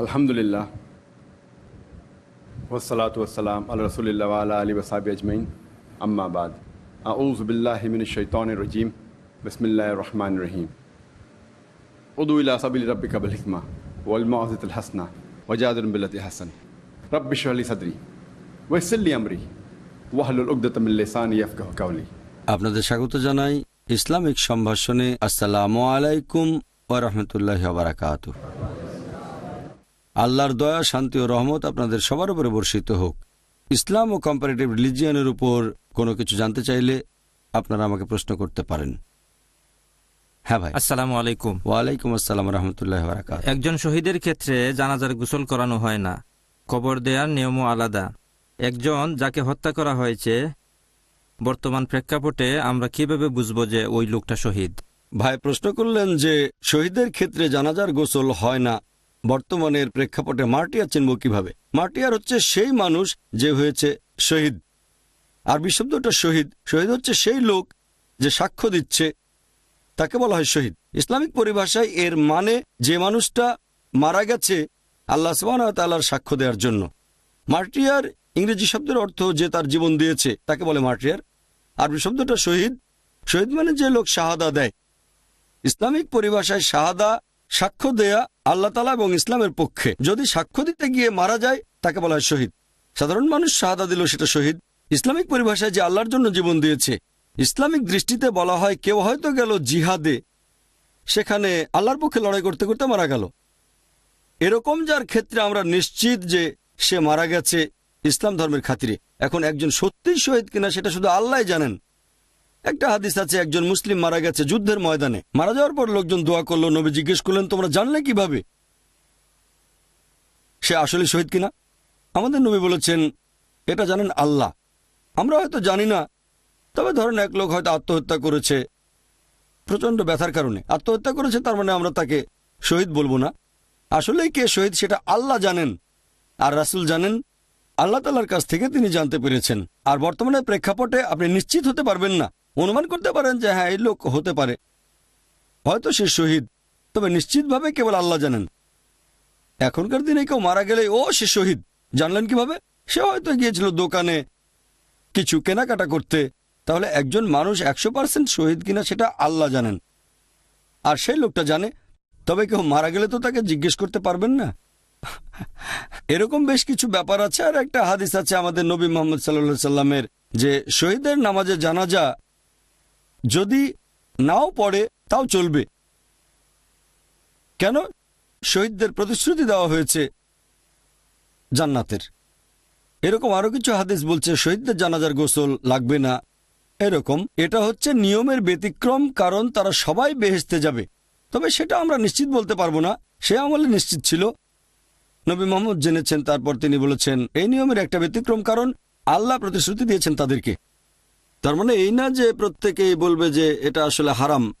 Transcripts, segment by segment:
الحمد لله والصلاة والسلام على رسول الله وعلى آله وصحبه أجمعين. أما بعد. أعوذ بالله من الشيطان الرجيم. بسم الله الرحمن الرحيم. أدو إلى سبيل ربك بالحكمة والمعوذة الحسنة وجادر بالتي حسن رب شرح لي صدري ويسر لي أمري. وحل الأقدة من لساني يفقه قولي. أبنا دشاكوتو جناي إسلامي شمبشوني السلام عليكم ورحمة الله وبركاته আল্লাহর দয়া শান্তি ও রহমত আপনাদের সবার উপরে বর্ষিত হোক। ইসলাম ও কম্পারেটিভ রিলিজিয়ানের উপর কোনো কিছু জানতে চাইলে আপনারা আমাকে প্রশ্ন করতে পারেন। হ্যাঁ ভাই। আসসালামু আলাইকুম। ওয়ালাইকুম আসসালাম রহমতুল্লাহ বারাকাত একজন শহীদের ক্ষেত্রে জানাজার গোসল করানো হয় না কবর দেওয়ার নিয়মও আলাদা। একজন যাকে হত্যা করা হয়েছে বর্তমান প্রেক্ষাপটে আমরা কীভাবে বুঝব যে ওই লোকটা শহীদ? ভাই প্রশ্ন করলেন যে শহীদের ক্ষেত্রে জানাজার গোসল হয় না বর্তমানের প্রেক্ষাপটে মার্টিয়ার চিনব কীভাবে? মার্টিয়ার হচ্ছে সেই মানুষ যে হয়েছে শহীদ। আরবি শব্দটা শহীদ। শহীদ হচ্ছে সেই লোক যে সাক্ষ্য দিচ্ছে, তাকে বলা হয় শহীদ। ইসলামিক পরিভাষায় এর মানে যে মানুষটা মারা গেছে আল্লাহ তাল্লাহার সাক্ষ্য দেওয়ার জন্য। মার্টিয়ার ইংরেজি শব্দের অর্থ যে তার জীবন দিয়েছে, তাকে বলে মার্টিয়ার। আরবি শব্দটা শহীদ। শহীদ মানে যে লোক শাহাদা দেয়। ইসলামিক পরিভাষায় শাহাদা সাক্ষ্য দেয়া আল্লাহ তালা এবং ইসলামের পক্ষে। যদি সাক্ষ্য দিতে গিয়ে মারা যায়, তাকে বলা হয় শহীদ। সাধারণ মানুষ শাহাদা দিল সেটা শহীদ। ইসলামিক পরিভাষায় যে আল্লাহর জন্য জীবন দিয়েছে, ইসলামিক দৃষ্টিতে বলা হয় কেউ হয়তো গেল জিহাদে। সেখানে আল্লাহর পক্ষে লড়াই করতে করতে মারা গেল। এরকম যার ক্ষেত্রে আমরা নিশ্চিত যে সে মারা গেছে ইসলাম ধর্মের খাতিরে। এখন একজন সত্যিই শহীদ কিনা সেটা শুধু আল্লাহ জানেন। একটা হাদিস আছে, একজন মুসলিম মারা গেছে যুদ্ধের ময়দানে। মারা যাওয়ার পর লোকজন দোয়া করল, নবী জিজ্ঞেস করলেন, তোমরা জানলে কীভাবে? সে আসলে শহীদ কিনা? আমাদের নবী বলেছেন, এটা জানেন আল্লাহ। আমরা হয়তো জানি না, তবে ধরেন এক লোক হয়তো আত্মহত্যা করেছে প্রচণ্ড ব্যথার কারণে। আত্মহত্যা করেছে, তার মানে আমরা তাকে শহীদ বলব না। আসলেই কে শহীদ সেটা আল্লাহ জানেন, আর রাসুল জানেন, আল্লাহ তালার কাছ থেকে তিনি জানতে পেরেছেন। আর বর্তমানে প্রেক্ষাপটে আপনি নিশ্চিত হতে পারবেন না। অনুমান করতে পারেন যে হ্যাঁ এই লোক হতে পারে। হয়তো সে শহীদ, তবে নিশ্চিতভাবে কেবল আল্লাহ জানেন। এখনকার দিনে কেউ মারা গেলে ও, সে শহীদ। জানলেন কীভাবে? সে হয়তো গিয়েছিল দোকানে কিছু কেনাকাটা করতে। তাহলে একজন মানুষ একশো পার্সেন্ট শহীদ কিনা সেটা আল্লাহ জানেন। আর সেই লোকটা জানে, তবে কেউ মারা গেলে তো তাকে জিজ্ঞেস করতে পারবেন না। এরকম বেশ কিছু ব্যাপার আছে, আর একটা হাদিস আছে আমাদের নবী মোহাম্মদ সাল্লা সাল্লামের যে শহীদের নামাজে জানাজা যদি নাও পড়ে, তাও চলবে। কেন? শহীদদের প্রতিশ্রুতি দেওয়া হয়েছে জান্নাতের। এরকম আরও কিছু হাদিস বলছে, শহীদদের জানাজার গোসল লাগবে না। এরকম। এটা হচ্ছে নিয়মের ব্যতিক্রম, কারণ তারা সবাই বেহেস্তে যাবে। তবে সেটা আমরা নিশ্চিত বলতে পারব না, সে আমলে নিশ্চিত ছিল। নবী মোহাম্মদ জেনেছেন, তারপর তিনি বলেছেন, এই নিয়মের একটা ব্যতিক্রম কারণ আল্লাহ প্রতিশ্রুতি দিয়েছেন তাদেরকে। তার মানে এই না যে প্রত্যেকেই বলবে যে এটা আসলে হারাম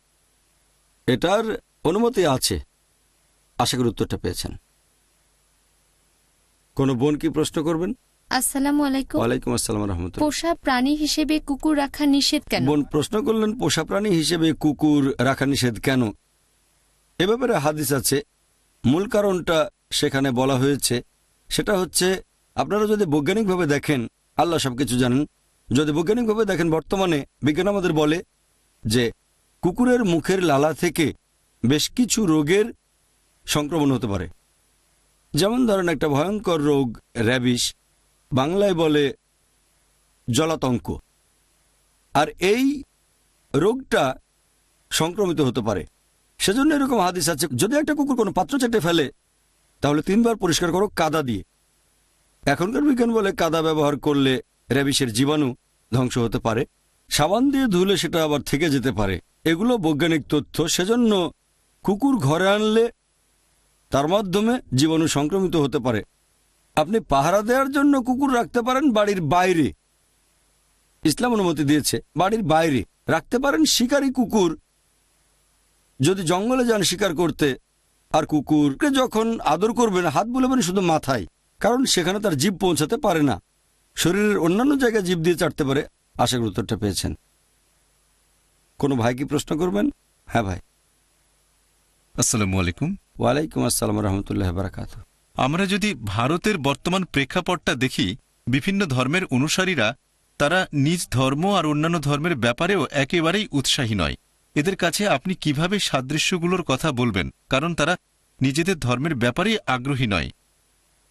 এটার অনুমতি আছে। আশা করি উত্তরটা পেয়েছেন। কোনো বোন কি প্রশ্ন করবেন? আসসালামু আলাইকুম। ওয়ালাইকুম আসসালাম রহমতুল্লাহ। পোষা প্রাণী হিসেবে কুকুর রাখা নিষেধ কেন? বোন প্রশ্ন করলেন পোষা প্রাণী হিসেবে কুকুর রাখা নিষেধ কেন? এ ব্যাপারে হাদিস আছে। মূল কারণটা সেখানে বলা হয়েছে। সেটা হচ্ছে আপনারা যদি বৈজ্ঞানিকভাবে দেখেন আল্লাহ সবকিছু জানেন যদি বৈজ্ঞানিকভাবে দেখেন, বর্তমানে বিজ্ঞান আমাদের বলে যে কুকুরের মুখের লালা থেকে বেশ কিছু রোগের সংক্রমণ হতে পারে। যেমন ধরেন একটা ভয়ঙ্কর রোগ র্যাবিস বাংলায় বলে জলাতঙ্ক। আর এই রোগটা সংক্রমিত হতে পারে। সেজন্য এরকম হাদিস আছে, যদি একটা কুকুর কোনো পাত্র চেটে ফেলে, তাহলে তিনবার পরিষ্কার করো কাদা দিয়ে। এখনকার বিজ্ঞান বলে কাদা ব্যবহার করলে র্যাবিসের জীবাণু ধ্বংস হতে পারে। সাবান দিয়ে ধুলে সেটা আবার থেকে যেতে পারে। এগুলো বৈজ্ঞানিক তথ্য। সেজন্য কুকুর ঘরে আনলে তার মাধ্যমে জীবাণু সংক্রমিত হতে পারে। আপনি পাহারা দেওয়ার জন্য কুকুর রাখতে পারেন বাড়ির বাইরে। ইসলাম অনুমতি দিয়েছে, বাড়ির বাইরে রাখতে পারেন শিকারী কুকুর। যদি জঙ্গলে যান শিকার করতে, আর কুকুরকে যখন আদর করবেন, হাত বুলাবেন শুধু মাথায়, কারণ সেখানে তার জীব পৌঁছাতে পারে না। শরীরের অন্যান্য জায়গায় জীব দিয়ে চাটতে পারে আশা করি উত্তরটা পেয়েছেন। কোনো ভাই কি প্রশ্ন করবেন? হ্যাঁ ভাই। আসসালামু আলাইকুম। ওয়ালাইকুম আসসালাম রহমতুল্লাহ বারাকাত আমরা যদি ভারতের বর্তমান প্রেক্ষাপটটা দেখি বিভিন্ন ধর্মের অনুসারীরা তারা নিজ ধর্ম আর অন্যান্য ধর্মের ব্যাপারেও একেবারেই উৎসাহী নয়। এদের কাছে আপনি কীভাবে সাদৃশ্যগুলোর কথা বলবেন? কারণ তারা নিজেদের ধর্মের ব্যাপারেই আগ্রহী নয়।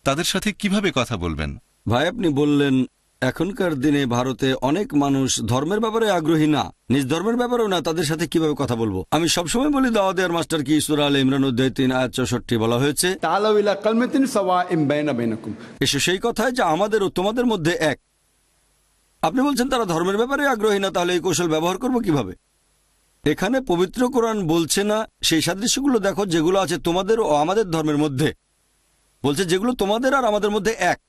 তাদের সাথে কীভাবে কথা বলবেন? ভাই আপনি বললেন এখনকার দিনে ভারতে অনেক মানুষ ধর্মের ব্যাপারে আগ্রহী না। নিজ ধর্মের ব্যাপারেও না তাদের সাথে কীভাবে কথা বলব? আমি সবসময় বলি দাওয়াদের মাস্টার কি? ইসুর আল ইমরান উদ্দিন তিন চৌষট্টি বলা হয়েছে। এসে সেই কথায় যে আমাদের ও তোমাদের মধ্যে এক। আপনি বলছেন তারা ধর্মের ব্যাপারে আগ্রহী না তাহলে এই কৌশল ব্যবহার করব কীভাবে? এখানে পবিত্র কোরআন বলছে না সেই সাদৃশ্যগুলো দেখো যেগুলো আছে তোমাদের ও আমাদের ধর্মের মধ্যে। বলছে যেগুলো তোমাদের আর আমাদের মধ্যে এক।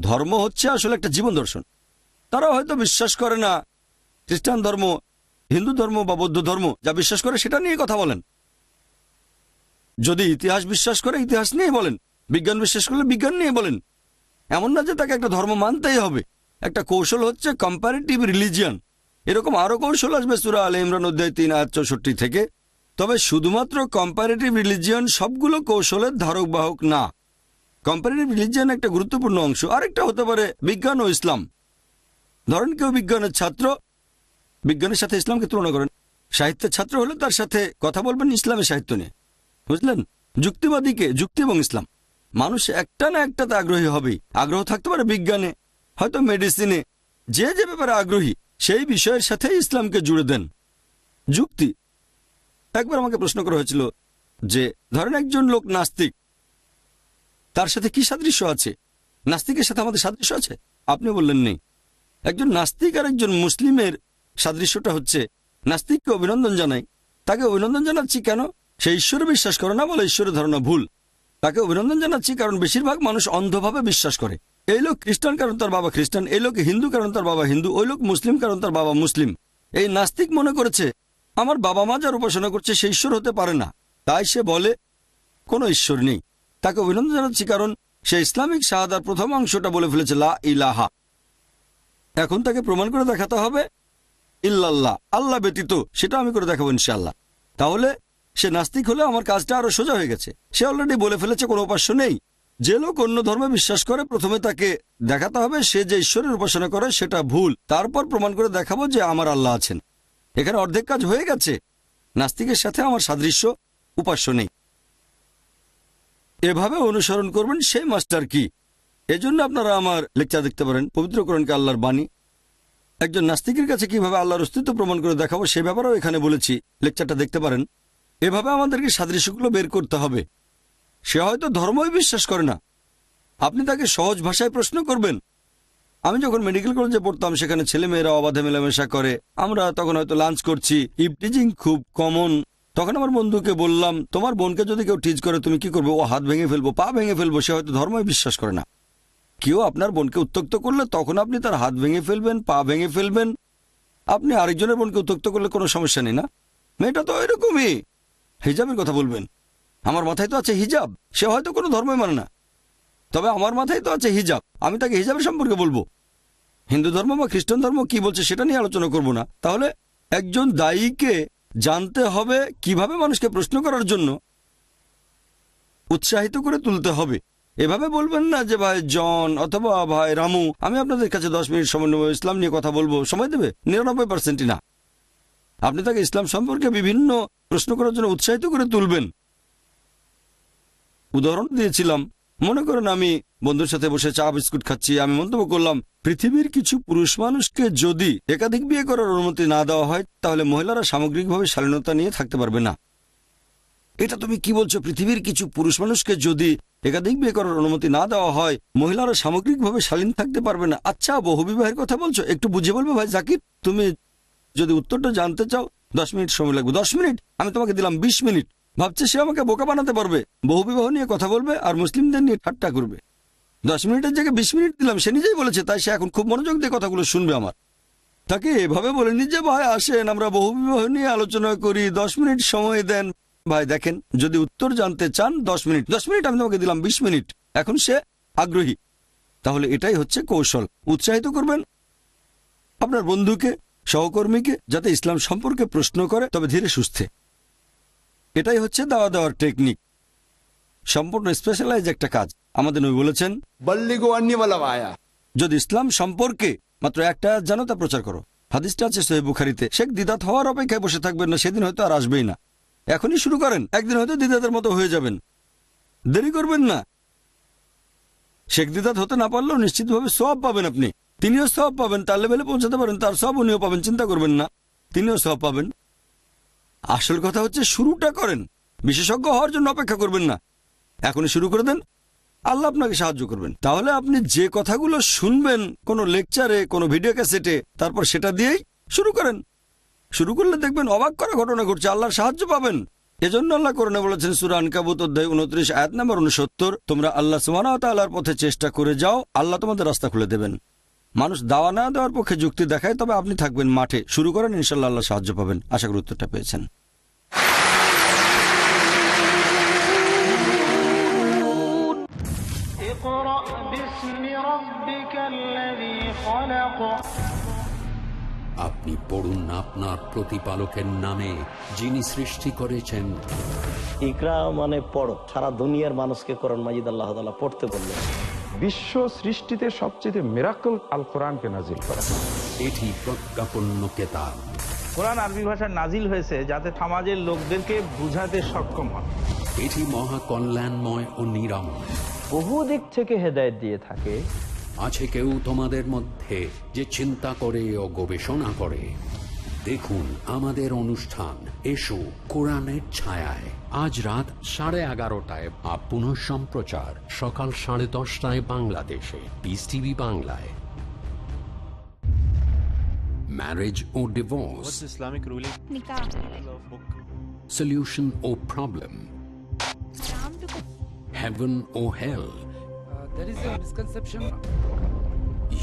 ধর্ম হচ্ছে আসলে একটা জীবন দর্শন। তারা হয়তো বিশ্বাস করে না, খ্রিস্টান ধর্ম, হিন্দু ধর্ম বা বৌদ্ধ ধর্ম যা বিশ্বাস করে সেটা নিয়ে কথা বলেন। যদি ইতিহাস বিশ্বাস করে, ইতিহাস নিয়ে বলেন, বিজ্ঞান বিশ্বাস করলে বিজ্ঞান নিয়ে বলেন। এমন না যে তাকে একটা ধর্ম মানতেই হবে। একটা কৌশল হচ্ছে কম্পারেটিভ রিলিজিয়ান এরকম আরও কৌশল আসবে সুরা আলে ইমরান অধ্যায় তিন, আয়াত চৌষট্টি থেকে। তবে শুধুমাত্র কম্পারেটিভ রিলিজিয়ান সবগুলো কৌশলের ধারক বাহক না। কম্পারেটিভ রিলিজিয়ান একটা গুরুত্বপূর্ণ অংশ, আরেকটা হতে পারে বিজ্ঞান ও ইসলাম। ধরেন কেউ বিজ্ঞানের ছাত্র, বিজ্ঞানের সাথে ইসলামকে তুলনা করেন। সাহিত্যের ছাত্র হলে তার সাথে কথা বলবেন ইসলামের সাহিত্য নিয়ে। বুঝলেন? যুক্তিবাদীকে যুক্তি এবং ইসলাম। মানুষ একটা না একটাতে আগ্রহী হবেই। আগ্রহ থাকতে পারে বিজ্ঞানে, হয়তো মেডিসিনে। যে যে ব্যাপারে আগ্রহী, সেই বিষয়ের সাথে ইসলামকে জুড়ে দেন। যুক্তি। একবার আমাকে প্রশ্ন করা হয়েছিল যে, ধরেন একজন লোক নাস্তিক তার সাথে কি সাদৃশ্য আছে? নাস্তিকের সাথে আমাদের সাদৃশ্য আছে? আপনি বললেন নেই। একজন নাস্তিক আর একজন মুসলিমের সাদৃশ্যটা হচ্ছে, নাস্তিককে অভিনন্দন জানাই। তাকে অভিনন্দন জানাচ্ছি কেন? সে ঈশ্বরে বিশ্বাস করে, না বলে ঈশ্বরের ধারণা ভুল। তাকে অভিনন্দন জানাচ্ছি কারণ বেশিরভাগ মানুষ অন্ধভাবে বিশ্বাস করে। এই লোক খ্রিস্টান কারণ তার বাবা খ্রিস্টান, এই লোক হিন্দু কারণ তার বাবা হিন্দু, ওই লোক মুসলিম কারণ তার বাবা মুসলিম। এই নাস্তিক মনে করেছে, আমার বাবা মা যার উপাসনা করছে, সে ঈশ্বর হতে পারে না। তাই সে বলে, কোনো ঈশ্বর নেই। তাকে অভিনন্দন জানাচ্ছি, কারণ সে ইসলামিক শাহাদার প্রথম অংশটা বলে ফেলেছে, লা ইলাহা। এখন তাকে প্রমাণ করে দেখাতে হবে, ইল্লাল্লাহ, আল্লাহ ব্যতীত সেটা আমি করে দেখাবো ইনশাল্লাহ তাহলে সে নাস্তিক হলে আমার কাজটা আরও সোজা হয়ে গেছে। সে অলরেডি বলে ফেলেছে, কোনো উপাস্য নেই। যে লোক অন্য ধর্মে বিশ্বাস করে, প্রথমে তাকে দেখাতে হবে, সে যে ঈশ্বরের উপাসনা করে, সেটা ভুল। তারপর প্রমাণ করে দেখাবো যে আমার আল্লাহ আছেন। এখানে অর্ধেক কাজ হয়ে গেছে। নাস্তিকের সাথে আমার সাদৃশ্য, উপাস্য নেই। এভাবে অনুসরণ করবেন সেই মাস্টার কি? এজন্য আপনারা আমার লেকচার দেখতে পারেন। পবিত্রকরণকে আল্লাহর বাণী। একজন নাস্তিকের কাছে কীভাবে আল্লাহর অস্তিত্ব প্রমাণ করে দেখাবো সে ব্যাপারেও এখানে বলেছি। লেকচারটা দেখতে পারেন। এভাবে আমাদেরকে সাদৃশ্যগুলো বের করতে হবে। সে হয়তো ধর্মই বিশ্বাস করে না। আপনি তাকে সহজ ভাষায় প্রশ্ন করবেন। আমি যখন মেডিকেল কলেজে পড়তাম, সেখানে ছেলেমেয়েরা অবাধে মেলামেশা করে। আমরা তখন হয়তো লাঞ্চ করছি। ইপটিজিং খুব কমন তখন আমার বন্ধুকে বললাম, তোমার বোনকে যদি কেউ টিজ করে, তুমি কি করবে? ও হাত ভেঙে ফেলব, পা ভেঙে ফেলব, সে হয়তো ধর্মই বিশ্বাস করে না। কেউ আপনার বোনকে উত্তক্ত করলে তখন আপনি তার হাত ভেঙে ফেলবেন, পা ভেঙে ফেলবেন। আপনি আরেকজনের বোনকে উত্তক্ত করলে কোনো সমস্যা নেই না? মেয়েটা তো এরকমই হিজাবের কথা বলবেন? আমার মাথায় তো আছে হিজাব। সে হয়তো কোনো ধর্মই মানে না। তবে আমার মাথায় তো আছে হিজাব। আমি তাকে হিজাবের সম্পর্কে বলব। হিন্দু ধর্ম বা খ্রিস্টান ধর্ম কি বলছে সেটা নিয়ে আলোচনা করব না। তাহলে একজন দায়ীকে জানতে হবে কীভাবে মানুষকে প্রশ্ন করার জন্য উৎসাহিত করে তুলতে হবে। এভাবে বলবেন না যে, ভাই, জন অথবা ভাই, রামু, আমি আপনাদের কাছে দশ মিনিট সময় নেব, ইসলাম নিয়ে কথা বলব। সময় দেবে? নিরানব্বই পার্সেন্টই না। আপনি তাকে ইসলাম সম্পর্কে বিভিন্ন প্রশ্ন করার জন্য উৎসাহিত করে তুলবেন। উদাহরণ দিয়েছিলাম মনে করেন আমি বন্ধুর সাথে বসে চা, বিস্কুট খাচ্ছি, আমি মন্তব্য করলাম, পৃথিবীর কিছু পুরুষ মানুষকে যদি একাধিক বিয়ে করার অনুমতি না দেওয়া হয়, তাহলে মহিলারা সামগ্রিকভাবে শালীনতা নিয়ে থাকতে পারবে না। এটা তুমি কি বলছো? পৃথিবীর কিছু পুরুষ মানুষকে যদি একাধিক বিয়ে করার অনুমতি না দেওয়া হয়, মহিলারা সামগ্রিকভাবে শালীন থাকতে পারবে না? আচ্ছা বহুবিবাহের কথা বলছো? একটু বুঝে বলবে ভাই জাকির, তুমি যদি উত্তরটা জানতে চাও, দশ মিনিট সময় লাগবে। দশ মিনিট? আমি তোমাকে দিলাম বিশ মিনিট। ভাবছে সে আমাকে বোকা বানাতে পারবে। বহুবিবাহ নিয়ে কথা বলবে আর মুসলিমদের নিয়ে ঠাট্টা করবে। দশ মিনিটের জায়গায় বিশ মিনিট দিলাম, সে নিজেই বলেছে, তাই সে এখন খুব মনোযোগ দিয়ে কথাগুলো শুনবে আমার। তাকে এভাবে বলে, নিজে ভাই, আসেন, আমরা বহুবিবাহ নিয়ে আলোচনা করি, দশ মিনিট সময় দেন। ভাই, দেখেন, যদি উত্তর জানতে চান, দশ মিনিট। দশ মিনিট আমি তোমাকে দিলাম, বিশ মিনিট। এখন সে আগ্রহী। তাহলে এটাই হচ্ছে কৌশল। উৎসাহিত করবেন আপনার বন্ধুকে, সহকর্মীকে, যাতে ইসলাম সম্পর্কে প্রশ্ন করে, তবে ধীরে সুস্থে। এটাই হচ্ছে দাওয়া দেওয়ার টেকনিক সম্পূর্ণ স্পেশালাইজ একটা কাজ। আমাদের নবী বলেছেন যদি ইসলাম সম্পর্কে মাত্র একটা জানতা প্রচার করো হাদিসটা আছে সোহেব বুখারিতে শেখ দিদাত হওয়ার অপেক্ষায় বসে থাকবেন না সেদিন হয়তো আর আসবেই না। এখনই শুরু করেন একদিন হয়তো দিদাতের মতো হয়ে যাবেন। দেরি করবেন না। শেখ দিদাত হতে না পারলেও নিশ্চিতভাবে সব পাবেন আপনি। তিনিও সব পাবেন তার লেভেলে পৌঁছাতে পারেন তার সব উনিও পাবেন চিন্তা করবেন না। তিনিও সব পাবেন। আসল কথা হচ্ছে শুরুটা করেন। বিশেষজ্ঞ হওয়ার জন্য অপেক্ষা করবেন না। এখনই শুরু করে দেন। আল্লাহ আপনাকে সাহায্য করবেন। তাহলে আপনি যে কথাগুলো শুনবেন, কোনো লেকচারে, কোনো ভিডিও ক্যাসেটে, তারপর সেটা দিয়েই শুরু করেন। শুরু করলে দেখবেন অবাক করা ঘটনা ঘটছে। আল্লাহর সাহায্য পাবেন। এজন্য আল্লাহ করণে বলেছেন সুরান কাবুত অধ্যায় উনত্রিশ, আয়াত নম্বর উনসত্তর, তোমরা আল্লাহ সুবাহ তাল্লাহর পথে চেষ্টা করে যাও, আল্লাহ তোমাদের রাস্তা খুলে দেবেন। মানুষ দাওয়া না দেওয়ার পক্ষে যুক্তি দেখায় তবে আপনি থাকবেন মাঠে। শুরু করেন ইনশাল্লাহ আল্লাহ সাহায্য পাবেন। আশা করি উত্তরটা পেয়েছেন। আপনি পড়ুন আপনার প্রতিপালকের নামে যিনি সৃষ্টি করেছেন। ইকরা মানে পড়ো। সারা দুনিয়ার মানুষকে করণ মাজিদ আল্লাহ পড়তে বললেন। বিশ্ব সৃষ্টিতে সবচেয়ে মেরাকল আল কোরআনকে নাজিল করা। এটি প্রজ্ঞাপন্য কেতাব। কোরআন আরবি ভাষায় নাজিল হয়েছে যাতে সমাজের লোকদেরকে বুঝাতে সক্ষম হয়। এটি মহা কল্যাণময় ও নিরাময়। বহু দিক থেকে হেদায়েত দিয়ে থাকে। আছে কেউ তোমাদের মধ্যে যে চিন্তা করে ও গবেষণা করে। দেখুন আমাদের অনুষ্ঠান এসো কোরআনের ছায়ায় আজ রাত সাড়ে এগারোটায় বা সম্প্রচার সকাল সাড়ে দশটায় বাংলাদেশে পিস টিভি বাংলায় marriage O divorce Islamic ruling? solution or problem heaven or hell there is a misconception.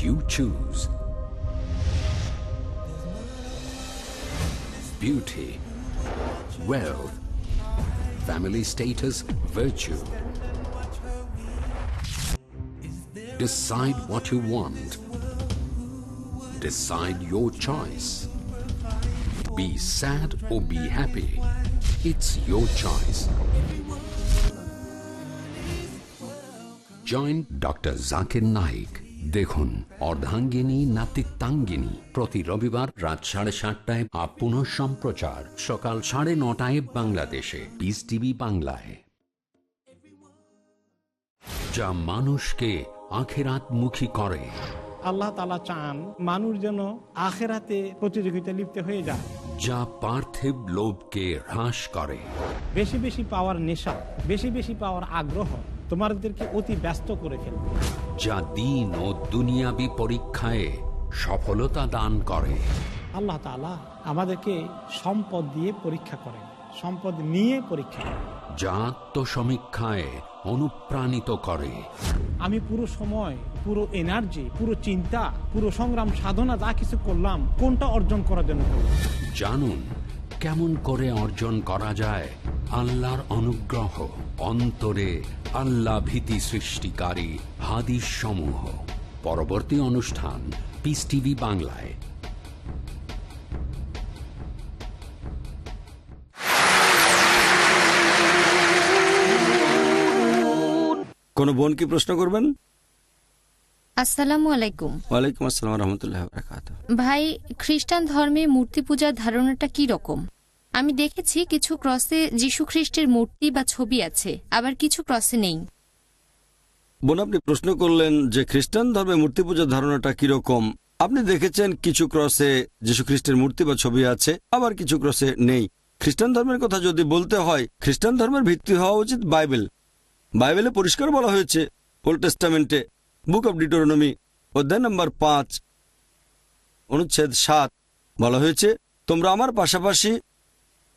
you choose beauty, wealth, family status, virtue. Decide what you want. Decide your choice. Be sad or be happy. It's your choice. Join Dr. Zakir Naik দেখুন অর্ধাঙ্গিনী নাতিত্বাঙ্গিনী। প্রতি রবিবার রাত সাড়ে সাতটায় up পুনঃ সম্প্রচার। সকাল সাড়ে নটায় বাংলাদেশে। পিস টিভি বাংলায়। যা মানুষকে আখেরাত মুখী করে। আল্লাহ তালা চান মানুষ যেন আখেরাতে প্রতিযোগিতা লিপ্ত হয়ে যায়। যা পার্থিব লোভকে হ্রাস করে। বেশি বেশি পাওয়ার নেশা বেশি বেশি পাওয়ার আগ্রহ তোমাদেরকে অতি ব্যস্ত করে ফেলবে। যা দিন ও দুনিয়াবি পরীক্ষায় সফলতা দান করে। আল্লাহ তালা আমাদেরকে সম্পদ দিয়ে পরীক্ষা করেন সম্পদ নিয়ে পরীক্ষা করেন। যা আত্মসমীক্ষায় অনুপ্রাণিত করে। আমি পুরো সময় পুরো এনার্জি পুরো চিন্তা পুরো সংগ্রাম সাধনা যা কিছু করলাম কোনটা অর্জন করার জন্য জানুন কেমন করে অর্জন করা যায় আল্লাহর অনুগ্রহ অন্তরে আল্লাহ ভীতি সৃষ্টিকারী হাদিস সমূহ পরবর্তী অনুষ্ঠান পিস টিভি বাংলায়। কোনো বোন কি প্রশ্ন করবেন? আসসালামু আলাইকুম। ওয়ালাইকুম আসসালাম রহমতুল্লাহ ভাই খ্রিস্টান ধর্মে মূর্তি পূজার ধারণাটা কি রকম? আমি দেখেছি কিছু ক্রসে যীশু খ্রিস্টের মূর্তি বা ছবি আছে, আবার কিছু ক্রসে নেই। বোন, আপনি প্রশ্ন করলেন যে খ্রিস্টান ধর্মে মূর্তি পূজার ধারণাটা কীরকম। আপনি দেখেছেন কিছু ক্রসে যীশু খ্রিস্টের মূর্তি বা ছবি আছে, আবার কিছু ক্রসে নেই। খ্রিস্টান ধর্মের কথা যদি বলতে হয়, খ্রিস্টান ধর্মের ভিত্তি হওয়া উচিত বাইবেল। বাইবেলে পরিষ্কার বলা হয়েছে, ওল্ড টেস্টামেন্টে, বুক অব ডিটোরনমি অধ্যায় নম্বর পাঁচ, অনুচ্ছেদ সাত, বলা হয়েছে, তোমরা আমার পাশাপাশি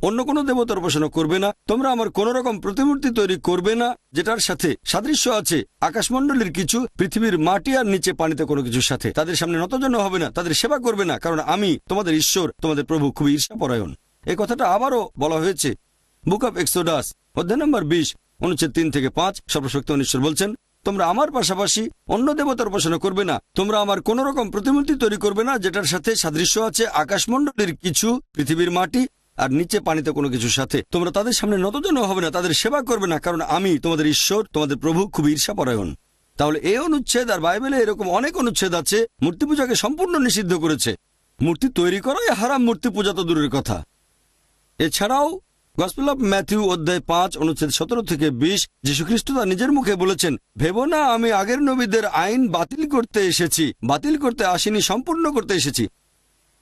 অন্য কোনো দেবতার উপাসনা করবে না। তোমরা আমার কোন রকম প্রতিমূর্তি তৈরি করবে না, যেটার সাথে সাদৃশ্য আছে। আকাশমণ্ডলীর কিছু, পৃথিবীর মাটি আর নিচে পানিতে কোনো কিছুর সাথে। তাদের সামনে নতজন্য হবে না, তাদের সেবা করবে না, কারণ আমি তোমাদের ঈশ্বর, তোমাদের প্রভু খুবই ঈর্ষাপরায়ণ। এই কথাটা আবারও বলা হয়েছে বুক অফ এক্সোডাস, অধ্যায় নম্বর বিশ, অনুচ্ছেদ তিন থেকে পাঁচ, সর্বশক্তি অনিশ্বর বলছেন, তোমরা আমার পাশাপাশি অন্য দেবতার উপাসনা করবে না। তোমরা আমার কোন রকম প্রতিমূর্তি তৈরি করবে না, যেটার সাথে সাদৃশ্য আছে। আকাশমণ্ডলীর কিছু, পৃথিবীর মাটি আর নিচে পানিতে কোনো কিছুর সাথে। তোমরা তাদের সামনে নতজন হবে না, তাদের সেবা করবে না, কারণ আমি তোমাদের ঈশ্বর, তোমাদের প্রভু, খুব ঈর্ষাপরায়ণ। তাহলে এই অনুচ্ছেদ আর বাইবেলে এরকম অনেক অনুচ্ছেদ আছে, মূর্তি পূজাকে সম্পূর্ণ নিষিদ্ধ করেছে। মূর্তি তৈরি করাই হারাম মূর্তি পূজা তো দূরের কথা। এছাড়াও গসপেল অফ ম্যাথিউ অধ্যায় পাঁচ, অনুচ্ছেদ সতেরো থেকে বিশ যীশুখ্রিস্ট তার নিজের মুখে বলেছেন, ভেবো না, আমি আগের নবীদের আইন বাতিল করতে এসেছি, বাতিল করতে আসিনি, সম্পূর্ণ করতে এসেছি।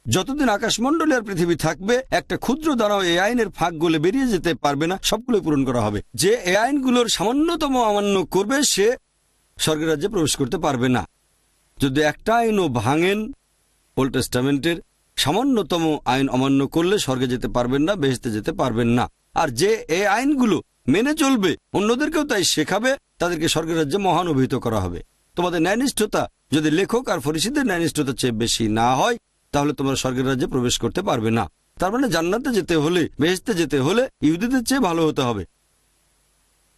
যতদিন আকাশমণ্ডলী আর পৃথিবী থাকবে, একটা ক্ষুদ্র দ্বারাও এই আইনের ফাঁক গলে বেরিয়ে যেতে পারবে না সবগুলো পূরণ করা হবে। যে এ আইনগুলোর সামান্যতম অমান্য করবে, সে স্বর্গের রাজ্যে প্রবেশ করতে পারবে না। যদি একটা আইনও ভাঙেন, ওল্ড টেস্টামেন্টের সামান্যতম আইন অমান্য করলে স্বর্গে যেতে পারবেন না, বেহেস্তে যেতে পারবেন না। আর যে এই আইনগুলো মেনে চলবে, অন্যদেরকেও তাই শেখাবে, তাদেরকে স্বর্গের রাজ্যে মহান অভিহিত করা হবে। তোমাদের ন্যায়নিষ্ঠতা যদি লেখক আর ফরিসিদের ন্যায়নিষ্ঠতার চেয়ে বেশি না হয় তাহলে তোমরা স্বর্গের রাজ্যে প্রবেশ করতে পারবে না। তার মানে জান্নাতে যেতে হলে বেহেস্তে যেতে হলে ইহুদিদের চেয়ে ভালো হতে হবে।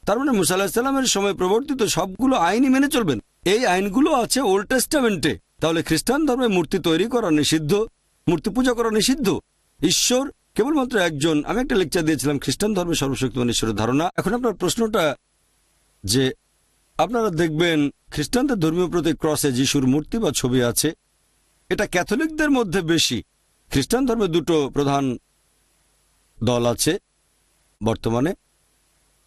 তার মানে মুসা আলাহিসাল্লামের সময় প্রবর্তিত সবগুলো আইনই মেনে চলবেন। এই আইনগুলো আছে ওল্ড টেস্টামেন্টে তাহলে খ্রিস্টান ধর্মে মূর্তি তৈরি করা নিষিদ্ধ, মূর্তি পূজা করা নিষিদ্ধ? ঈশ্বর কেবলমাত্র একজন, আমি একটা লেকচার দিয়েছিলাম, খ্রিস্টান ধর্মের সর্বশক্তিমান ঈশ্বরের ধারণা। এখন আপনার প্রশ্নটা যে, আপনারা দেখবেন খ্রিস্টানদের ধর্মীয় প্রতীক ক্রসে যিশুর মূর্তি বা ছবি আছে এটা ক্যাথলিকদের মধ্যে বেশি। খ্রিস্টান ধর্মে দুটো প্রধান দল আছে বর্তমানে,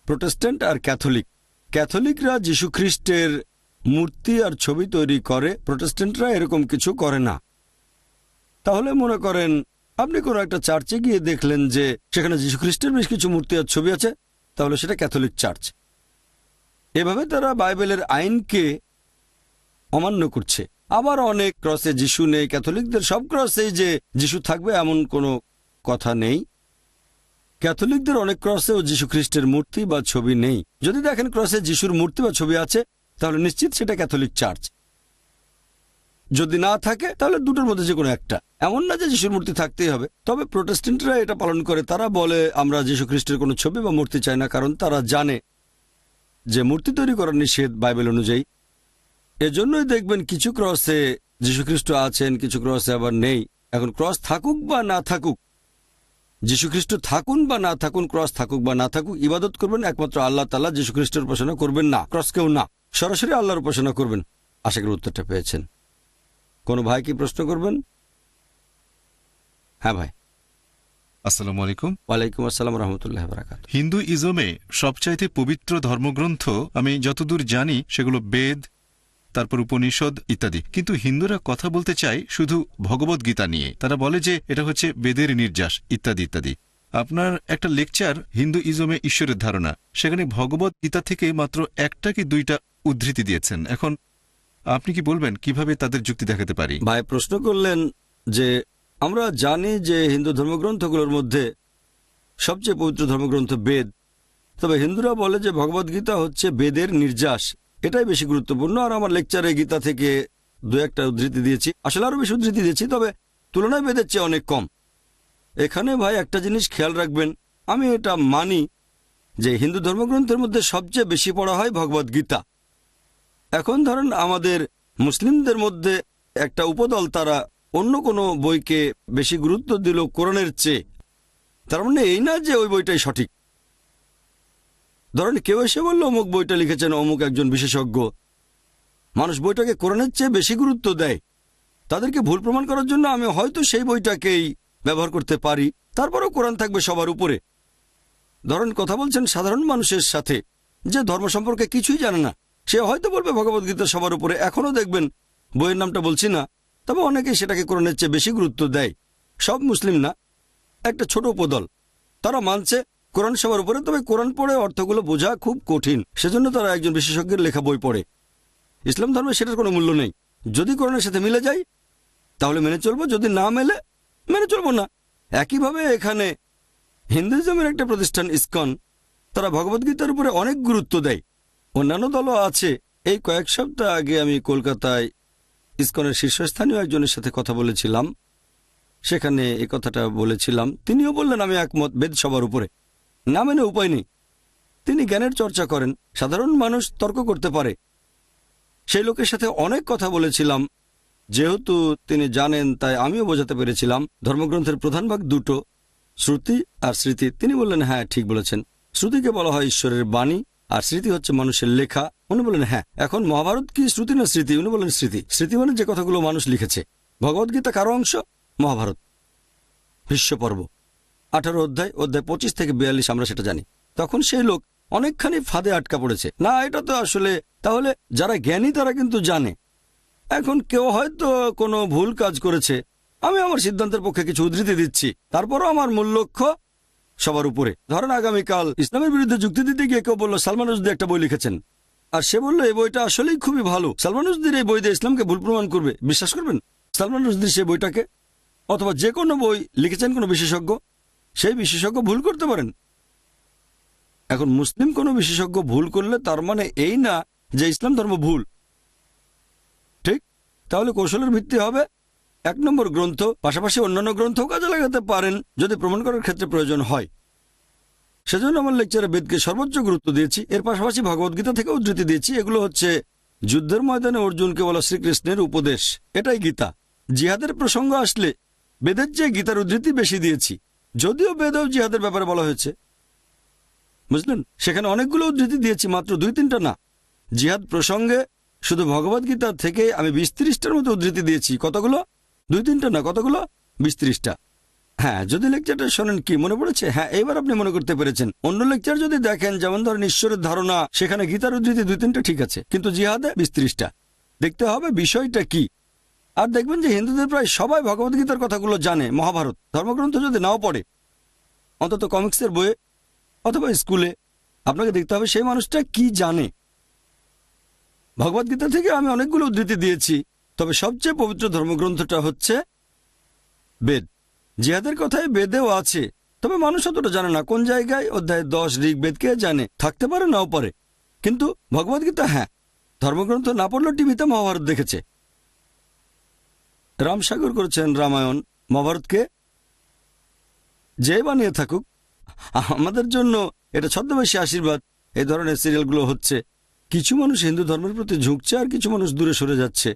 প্রোটেস্ট্যান্ট আর ক্যাথলিক। ক্যাথলিকরা খ্রিস্টের মূর্তি আর ছবি তৈরি করে, প্রোটেস্ট্যান্টরা এরকম কিছু করে না। তাহলে মনে করেন, আপনি কোনো একটা চার্চে গিয়ে দেখলেন যে সেখানে খ্রিস্টের বেশ কিছু মূর্তি আর ছবি আছে, তাহলে সেটা ক্যাথলিক চার্চ। এভাবে তারা বাইবেলের আইনকে অমান্য করছে। আবার অনেক ক্রসে যিশু নেই, ক্যাথলিকদের সব ক্রসেই যে যিশু থাকবে এমন কোনো কথা নেই। ক্যাথলিকদের অনেক ক্রসেও যীশু খ্রিস্টের মূর্তি বা ছবি নেই। যদি দেখেন ক্রসে যিশুর মূর্তি বা ছবি আছে, তাহলে নিশ্চিত সেটা ক্যাথলিক চার্চ। যদি না থাকে, তাহলে দুটোর মধ্যে যে কোনো একটা। এমন না যে যিশুর মূর্তি থাকতেই হবে। তবে প্রোটেস্টেন্টরা এটা পালন করে। তারা বলে, আমরা যীশু খ্রিস্টের কোনো ছবি বা মূর্তি চাই না, কারণ তারা জানে যে মূর্তি তৈরি করার নিষেধ বাইবেল অনুযায়ী এজন্যই দেখবেন কিছু ক্রসে যীশুখ্রিস্ট আছেন কিছু ক্রসে আবার নেই। এখন ক্রস থাকুক বা না থাকুক যীশুখ্রিস্ট থাকুন বা না থাকুন ক্রস থাকুক বা না থাকুক ইবাদত করবেন একমাত্র আল্লাহ তাল্লাহ যীশুখ্রিস্টের উপাসনা করবেন না। ক্রসকেও না সরাসরি আল্লাহর উপাসনা করবেন। আশা করি উত্তরটা পেয়েছেন। কোনো ভাই কি প্রশ্ন করবেন? হ্যাঁ ভাই। আসসালামু আলাইকুম। ওয়ালাইকুম আসসালাম রহমতুল্লাহ বারাকাত হিন্দু ইজমে সবচাইতে পবিত্র ধর্মগ্রন্থ আমি যতদূর জানি সেগুলো বেদ তারপর উপনিষদ ইত্যাদি। কিন্তু হিন্দুরা কথা বলতে চায় শুধু ভগবত গীতা নিয়ে। তারা বলে যে এটা হচ্ছে বেদের নির্যাস, ইত্যাদি ইত্যাদি। আপনার একটা লেকচার হিন্দু ইজমে ঈশ্বরের ধারণা। সেখানে ভগবত গীতা থেকে মাত্র একটা কি দুইটা উদ্ধৃতি দিয়েছেন। এখন আপনি কি বলবেন, কীভাবে তাদের যুক্তি দেখাতে পারি? ভাই, প্রশ্ন করলেন যে আমরা জানি যে হিন্দু ধর্মগ্রন্থগুলোর মধ্যে সবচেয়ে পবিত্র ধর্মগ্রন্থ বেদ। তবে হিন্দুরা বলে যে ভগবদ্গীতা হচ্ছে বেদের নির্যাস। এটাই বেশি গুরুত্বপূর্ণ। আর আমার লেকচারে গীতা থেকে দু একটা উদ্ধৃতি দিয়েছি। আসলে আরও বেশি উদ্ধৃতি দিয়েছি, তবে তুলনায় বেদের চেয়ে অনেক কম। এখানে ভাই একটা জিনিস খেয়াল রাখবেন, আমি এটা মানি যে হিন্দু ধর্মগ্রন্থের মধ্যে সবচেয়ে বেশি পড়া হয় ভগবদ্গীতা এখন ধরেন আমাদের মুসলিমদের মধ্যে একটা উপদল, তারা অন্য কোনো বইকে বেশি গুরুত্ব দিল কোরআনের চেয়ে। তার মানে এই না যে ওই বইটাই সঠিক। ধরেন কেউ এসে বলল, অমুক বইটা লিখেছেন, অমুক একজন বিশেষজ্ঞ। মানুষ বইটাকে কোরআনের চেয়ে বেশি গুরুত্ব দেয়। তাদেরকে ভুল প্রমাণ করার জন্য আমি হয়তো সেই বইটাকেই ব্যবহার করতে পারি। তারপরেও কোরআন থাকবে সবার উপরে। ধরেন কথা বলছেন সাধারণ মানুষের সাথে, যে ধর্ম সম্পর্কে কিছুই জানে না। সে হয়তো বলবে ভগবদ্গীতা সবার উপরে। এখনও দেখবেন বইয়ের নামটা বলছি না, তবে অনেকেই সেটাকে কোরআনের চেয়ে বেশি গুরুত্ব দেয়। সব মুসলিম না, একটা ছোট উপদল। তারা মানছে কোরআন সবার উপরে, তবে কোরআন পড়ে অর্থগুলো বোঝা খুব কঠিন। সেজন্য তারা একজন বিশেষজ্ঞের লেখা বই পড়ে। ইসলাম ধর্মে সেটার কোনো মূল্য নেই। যদি কোরআনের সাথে মিলে যায়, তাহলে মেনে চলবো। যদি না মেলে, মেনে চলবো না। একইভাবে এখানে হিন্দুইজমের একটা প্রতিষ্ঠান, ইসকন, তারা ভগবদ্গীতার উপরে অনেক গুরুত্ব দেয়। অন্যান্য দলও আছে। এই কয়েক সপ্তাহ আগে আমি কলকাতায় ইসকনের শীর্ষস্থানীয় একজনের সাথে কথা বলেছিলাম। সেখানে এই কথাটা বলেছিলাম। তিনিও বললেন, আমি একমত বেদ সবার উপরে। না মেনে উপায় নেই। তিনি জ্ঞানের চর্চা করেন, সাধারণ মানুষ তর্ক করতে পারে। সেই লোকের সাথে অনেক কথা বলেছিলাম। যেহেতু তিনি জানেন, তাই আমিও বোঝাতে পেরেছিলাম। ধর্মগ্রন্থের প্রধান ভাগ দুটো, শ্রুতি আর স্মৃতি। তিনি বললেন হ্যাঁ ঠিক বলেছেন। শ্রুতিকে বলা হয় ঈশ্বরের বাণী, আর স্মৃতি হচ্ছে মানুষের লেখা। উনি বললেন হ্যাঁ এখন মহাভারত কি শ্রুতি না স্মৃতি? উনি বললেন, স্মৃতি। স্মৃতি মানে যে কথাগুলো মানুষ লিখেছে। ভগবদ্গীতা কারও অংশ? মহাভারত। ভীষ্ম পর্ব। আঠারো অধ্যায় অধ্যায় পঁচিশ থেকে বিয়াল্লিশ আমরা সেটা জানি। তখন সেই লোক অনেকখানি ফাঁদে আটকা পড়েছে। না, এটা তো আসলে, তাহলে যারা জ্ঞানী তারা কিন্তু জানে। এখন কেউ হয়তো কোনো ভুল কাজ করেছে। আমি আমার সিদ্ধান্তের পক্ষে কিছু উদ্ধৃতি দিচ্ছি। তারপরও আমার মূল লক্ষ্য সবার উপরে। ধরেন আগামীকাল ইসলামের বিরুদ্ধে যুক্তি দিতে গিয়ে কেউ বলল, সালমান রুজদি একটা বই লিখেছেন। আর সে বলল, এই বইটা আসলেই খুবই ভালো। সালমান রুজদির এই বই দিয়ে ইসলামকে ভুল প্রমাণ করবে। বিশ্বাস করবেন? সালমান রুজদির সেই বইটাকে? অথবা যে কোনো বই লিখেছেন কোনো বিশেষজ্ঞ? সেই বিশেষজ্ঞ ভুল করতে পারেন। এখন মুসলিম কোনো বিশেষজ্ঞ ভুল করলে তার মানে এই না যে ইসলাম ধর্ম ভুল। ঠিক? তাহলে কৌশলের ভিত্তি হবে এক নম্বর গ্রন্থ, পাশাপাশি অন্যান্য গ্রন্থও কাজে লাগাতে পারেন যদি প্রমাণ করার ক্ষেত্রে প্রয়োজন হয়। সেজন্য আমার লেকচারে বেদকে সর্বোচ্চ গুরুত্ব দিয়েছি, এর পাশাপাশি ভগবদ্গীতা থেকে উদ্ধৃতি দিয়েছি। এগুলো হচ্ছে যুদ্ধের ময়দানে অর্জুনকে বলা শ্রীকৃষ্ণের উপদেশ। এটাই গীতা। জিহাদের প্রসঙ্গ আসলে বেদের চেয়ে গীতার উদ্ধৃতি বেশি দিয়েছি। যদিও বেদেও জিহাদের ব্যাপারে বলা হয়েছে। বুঝলেন? সেখানে অনেকগুলো উদ্ধৃতি দিয়েছি, মাত্র দুই তিনটা না। জিহাদ প্রসঙ্গে শুধু ভগবদ্গীতা থেকে আমি বিশ মতো উদ্ধৃতি দিয়েছি। কতগুলো? দুই তিনটা না, কতগুলো? বিশ হ্যাঁ যদি লেকচারটা শোনেন কি, মনে পড়েছে? হ্যাঁ এবার আপনি মনে করতে পেরেছেন। অন্য লেকচার যদি দেখেন, যেমন ধরেন ঈশ্বরের ধারণা, সেখানে গীতার উদ্ধৃতি দুই তিনটা ঠিক আছে। কিন্তু জিহাদে বিশ দেখতে হবে বিষয়টা কি। আর দেখবেন যে হিন্দুদের প্রায় সবাই ভগবদ্গীতার কথাগুলো জানে, মহাভারত। ধর্মগ্রন্থ যদি নাও পড়ে, অন্তত কমিক্সের বইয়ে অথবা স্কুলে, আপনাকে দেখতে হবে সেই মানুষটা কি জানে। ভগবদ্গীতা থেকে আমি অনেকগুলো উদ্ধৃতি দিয়েছি, তবে সবচেয়ে পবিত্র ধর্মগ্রন্থটা হচ্ছে বেদ। জিহাদের কথায় বেদেও আছে, তবে মানুষ অতটা জানে না, কোন জায়গায় অধ্যায় দশ ঋগ্বেদকে জানে, থাকতে পারে নাও পারে কিন্তু ভগবদ্গীতা হ্যাঁ ধর্মগ্রন্থ না পড়লেও টিভিতে মহাভারত দেখেছে। রামসাগর করেছেন রামায়ণ। মহাভারতকে যে বানিয়ে থাকুক, আমাদের জন্য এটা ছদ্মবেশী আশীর্বাদ। এই ধরনের সিরিয়ালগুলো হচ্ছে, কিছু মানুষ হিন্দু ধর্মের প্রতি ঝুঁকছে আর কিছু মানুষ দূরে সরে যাচ্ছে।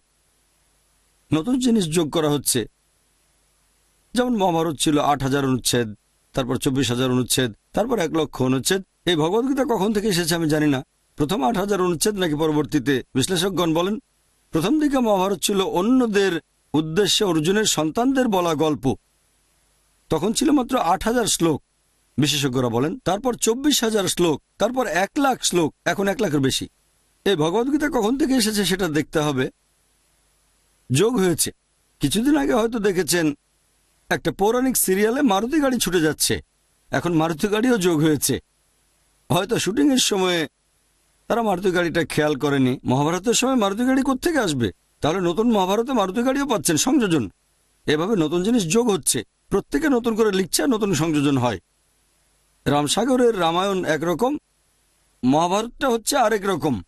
নতুন জিনিস যোগ করা হচ্ছে। যেমন মহাভারত ছিল আট হাজার অনুচ্ছেদ, তারপর চব্বিশ হাজার অনুচ্ছেদ, তারপর এক লক্ষ অনুচ্ছেদ। এই ভগবদ্গীতা কখন থেকে এসেছে আমি জানি না। প্রথম আট হাজার অনুচ্ছেদ নাকি পরবর্তীতে? বিশ্লেষকগণ বলেন, প্রথম দিকে মহাভারত ছিল অন্যদের উদ্দেশ্যে অর্জুনের সন্তানদের বলা গল্প। তখন ছিল মাত্র আট হাজার শ্লোক। বিশেষজ্ঞরা বলেন, তারপর চব্বিশ হাজার শ্লোক, তারপর এক লাখ শ্লোক, এখন এক লাখের বেশি। এই ভগবদ্গীতা কখন থেকে এসেছে সেটা দেখতে হবে। যোগ হয়েছে। কিছুদিন আগে হয়তো দেখেছেন, একটা পৌরাণিক সিরিয়ালে মারুতি গাড়ি ছুটে যাচ্ছে। এখন মারুতি গাড়িও যোগ হয়েছে। হয়তো শুটিংয়ের সময়ে তারা মারুতি গাড়িটা খেয়াল করেনি। মহাভারতের সময় মারুতি গাড়ি কোথেকে আসবে? তাহলে নতুন মহাভারতে মারুতি গাড়িও পাচ্ছেন, সংযোজন। এভাবে নতুন জিনিস যোগ হচ্ছে। প্রত্যেকে নতুন করে লিখছে নতুন সংযোজন হয়। রামসাগরের রামায়ণ একরকম, মহাভারতটা হচ্ছে আরেক রকম।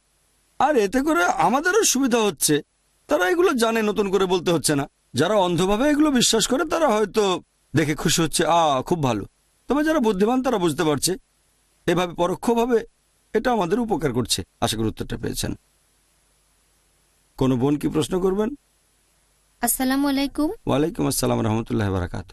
আর এতে করে আমাদেরও সুবিধা হচ্ছে। তারা এগুলো জানে, নতুন করে বলতে হচ্ছে না। যারা অন্ধভাবে এগুলো বিশ্বাস করে, তারা হয়তো দেখে খুশি হচ্ছে, আ, খুব ভালো। তবে যারা বুদ্ধিমান, তারা বুঝতে পারছে। এভাবে পরোক্ষভাবে এটা আমাদের উপকার করছে। আশা করি উত্তরটা পেয়েছেন। কোনো বোন কি প্রশ্ন করবেন? আসসালামু আলাইকুম। ওয়ালাইকুম আসসালাম রহমতুল্লাহ বারাকাত।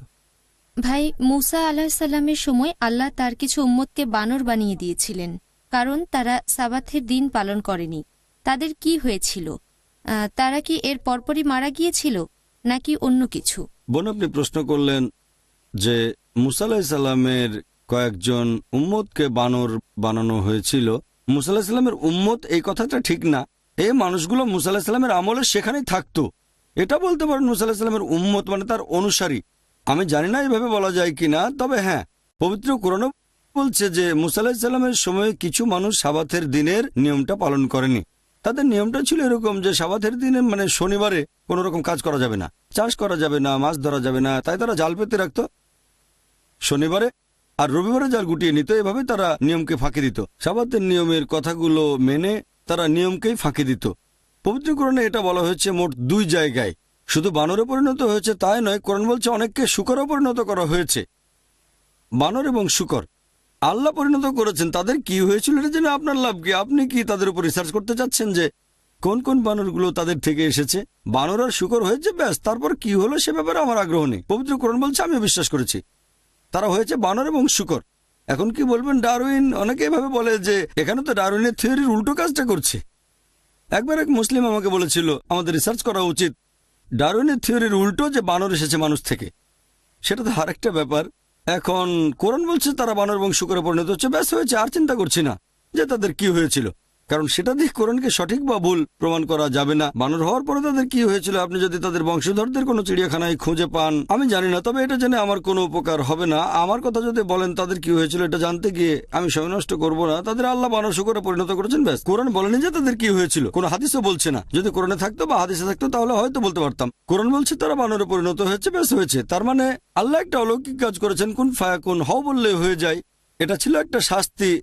ভাই মুসা আলাহিসাল্লামের সময় আল্লাহ তার কিছু উম্মতকে বানর বানিয়ে দিয়েছিলেন কারণ তারা সাবাথের দিন পালন করেনি। তাদের কি হয়েছিল? তারা কি এর পরপরই মারা গিয়েছিল নাকি অন্য কিছু? বোন আপনি প্রশ্ন করলেন যে মুসাল্লাহ সাল্লামের কয়েকজন উম্মতকে বানর বানানো হয়েছিল। মুসাল্লাহ সাল্লামের উম্মত এই কথাটা ঠিক না। এই মানুষগুলো মুসাল্লাহ সাল্লামের আমলে সেখানেই থাকতো। এটা বলতে পারেন মুসাল্লাহ সাল্লামের উম্মত মানে তার অনুসারী। আমি জানি না এভাবে বলা যায় কিনা, তবে হ্যাঁ পবিত্র কোরআনও বলছে যে মুসাল্লাহ সাল্লামের সময় কিছু মানুষ সাবাথের দিনের নিয়মটা পালন করেনি। তাদের নিয়মটা ছিল এরকম যে সাবাথের দিনে মানে শনিবারে কোনো রকম কাজ করা যাবে না, চাষ করা যাবে না, মাছ ধরা যাবে না, তাই তারা জাল পেতে রাখতো। শনিবারে আর রবিবারে জাল গুটিয়ে নিত, এভাবে তারা নিয়মকে ফাঁকি দিত। সাবাতের নিয়মের কথাগুলো মেনে তারা নিয়মকেই ফাঁকি দিত। পবিত্রকরণে এটা বলা হয়েছে মোট দুই জায়গায়। শুধু বানরে পরিণত হয়েছে তাই নয়, কোরআন বলছে অনেককে শুকরও পরিণত করা হয়েছে। বানর এবং শুকর, আল্লাহ পরিণত করেছেন, তাদের কি হয়েছিল এটা জেনে আপনার লাভ কি? আপনি কি তাদের উপর রিসার্চ করতে চাচ্ছেন যে কোন কোন বানরগুলো তাদের থেকে এসেছে? বানর আর শুকর হয়েছে ব্যাস, তারপর কি হলো সে ব্যাপারে আমার আগ্রহ নেই। পবিত্র কোরআন বলছে আমি বিশ্বাস করেছি। তারা হয়েছে বানর এবং শুকর। এখন কি বলবেন, ডারউইন? অনেকে এভাবে বলে যে, এখানে তো ডারউইনের থিওরির উল্টো কাজটা করছে। একবার এক মুসলিম আমাকে বলেছিল, আমাদের রিসার্চ করা উচিত ডারউইনের থিওরির উল্টো যে বানর এসেছে মানুষ থেকে। সেটা তো আর একটা ব্যাপার। এখন কোরআন বলছে, তারা বানর এবং শুকরে পরিণত হচ্ছে ব্যস্ত হয়েছে। আর চিন্তা করছি না যে তাদের কি হয়েছিল। কারণ সেটা দিয়ে কোরআনকে সঠিক বা ভুল প্রমাণ করা যাবে না। বানর হওয়ার পরে তাদের কি হয়েছিল? আপনি যদি তাদের বংশধরদের কোনো চিড়িয়াখানায় খুঁজে পান, আমি জানি না, তবে এটা জেনে আমার কোনো উপকার হবে না। আমার কথা যদি বলেন তাদের কি হয়েছিল এটা জানতে গিয়ে আমি সময় নষ্ট করব না। তাদের আল্লাহ বানর শুকরে পরিণত করেছেন, ব্যাস। কোরআন বলেনি যে তাদের কি হয়েছিল। কোনো হাদিসও বলছে না। যদি কোরআনে থাকতো বা হাদিসে থাকতো, তাহলে হয়তো বলতে পারতাম। কোরআন বলছে, তারা বানরে পরিণত হয়েছে, ব্যাস হয়েছে। তার মানে আল্লাহ একটা অলৌকিক কাজ করেছেন, কোন ফায়া কোন হও বললে হয়ে যায়। এটা ছিল একটা শাস্তি।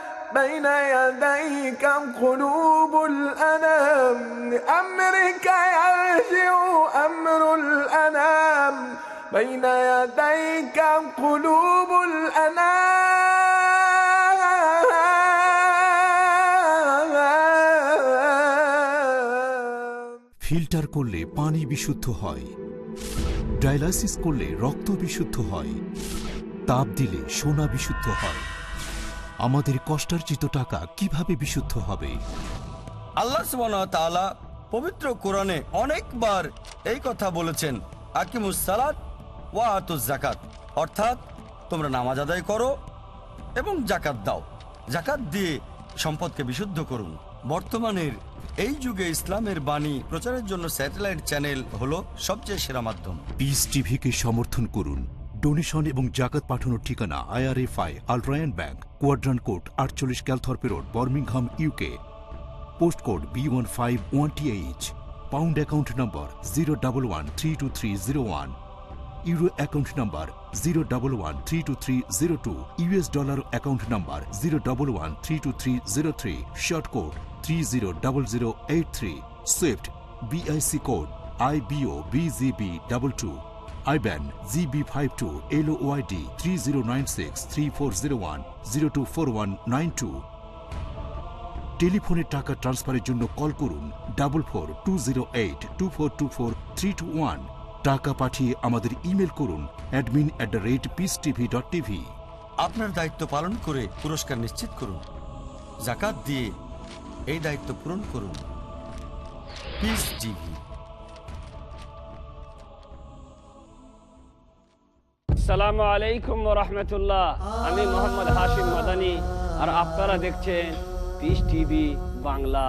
بين يديك قلوب الأنام لأمرك يرجع أمر الأنام بين يديك قلوب الأنام ফিল্টার করলে পানি বিশুদ্ধ হয় ডায়ালাইসিস করলে রক্ত বিশুদ্ধ হয় তাপ দিলে সোনা বিশুদ্ধ হয় আমাদের কষ্টার্জিত টাকা কীভাবে বিশুদ্ধ হবে? আল্লাহ তাআলা পবিত্র কোরআনে অনেকবার এই কথা বলেছেন ওয়া আতুজ জাকাত অর্থাৎ তোমরা নামাজ আদায় করো এবং জাকাত দাও। জাকাত দিয়ে সম্পদকে বিশুদ্ধ করুন। বর্তমানের এই যুগে ইসলামের বাণী প্রচারের জন্য স্যাটেলাইট চ্যানেল হলো সবচেয়ে সেরা মাধ্যম। পিস টিভিকে সমর্থন করুন। ডোনেশন এবং জাকাত পাঠানোর ঠিকানা IRFI, Al Rayan bank Quadrant court আটচল্লিশ Calthorpe road, Birmingham UK post code B one five one T H pound account number zero double one three two three zero one euro account number zero double one three two three zero two US dollar account number zero double one three two three zero three short code three zero double zero eight three SWIFT BIC code I BO BGB double two IBAN GB five two LOID three zero nine six, three four zero one, zero two four one nine two. টেলিফোনে টাকা ট্রান্সফারের জন্য call করুন double four two zero eight two four two four three two one. টাকা পাঠিয়ে আমাদের email করুন admin at the rate Peace TV dot TV. আপনার দায়িত্ব পালন করে পুরস্কার নিশ্চিত করুন। জাকাত দিয়ে এই দায়িত্ব পূরণ করুন। Peace TV. আসসালামু আলাইকুম রহমতুল্লাহ। আমি মোহাম্মদ হাশিম মাদানি। আর আপনারা দেখছেন পিস টিভি বাংলা।